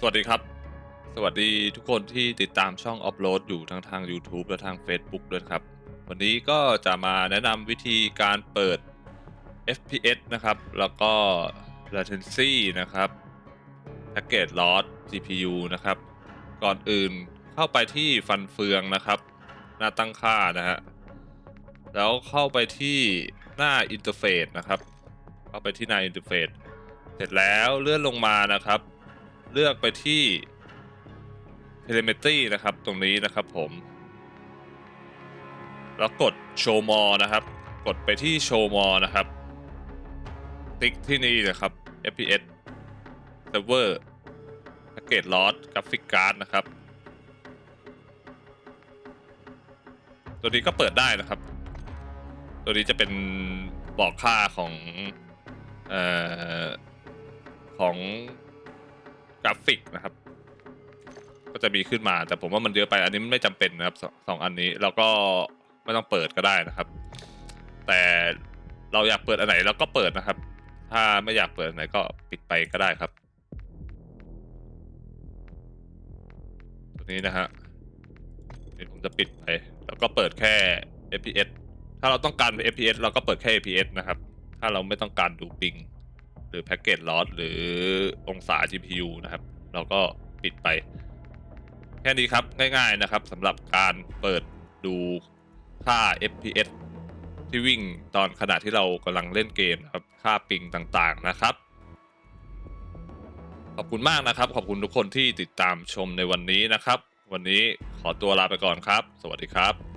สวัสดีครับ สวัสดีทุกคนที่ติดตามช่องอัปโหลดอยู่ทั้งทาง YouTube และทาง Facebook ด้วยครับ วันนี้ก็จะมาแนะนำวิธีการเปิด FPS นะครับ แล้วก็ latency นะครับ package loss GPU นะครับ ก่อนอื่นเข้าไปที่ฟันเฟืองนะครับ หน้าตั้งค่านะฮะ แล้วเข้าไปที่หน้าอินเทอร์เฟซนะครับ เข้าไปที่หน้าอินเทอร์เฟซเสร็จแล้วเลื่อนลงมานะครับ เลือกไปที่ telemetry นะครับ ตรงนี้นะครับผม แล้วกด show more นะครับ กดไปที่ show more นะครับ ติ๊กที่นี่นะครับ FPS server package loss graphic card นะครับ ตัวนี้ก็เปิดได้นะครับ ตัวนี้จะเป็นบอกค่าของ เอ่อ ของ ราฟิกนะครับ ก็จะมีขึ้นมา แต่ผมว่ามันเยอะไป อันนี้มันไม่จำเป็นนะครับสองสองอันนี้เราก็ไม่ต้องเปิดก็ได้นะครับ แต่เราอยากเปิดอันไหนเราก็เปิดนะครับ ถ้าไม่อยากเปิดอันไหนก็ปิดไปก็ได้ครับ ตัวนี้นะฮะเดี๋ยวผมจะปิดไป แล้วก็เปิดแค่ FPS ถ้าเราต้องการ FPS เราก็เปิดแค่ FPS นะครับ ถ้าเราไม่ต้องการดูปิง หรือแพ็กเกจลอสหรือองศา GPU นะครับ เราก็ปิดไป แค่นี้ครับง่ายๆนะครับสำหรับการเปิดดูค่า FPS ที่วิ่งตอนขณะที่เรากำลังเล่นเกมนะครับ ค่าปิงต่างๆนะครับ ขอบคุณมากนะครับ ขอบคุณทุกคนที่ติดตามชมในวันนี้นะครับ วันนี้ขอตัวลาไปก่อนครับ สวัสดีครับ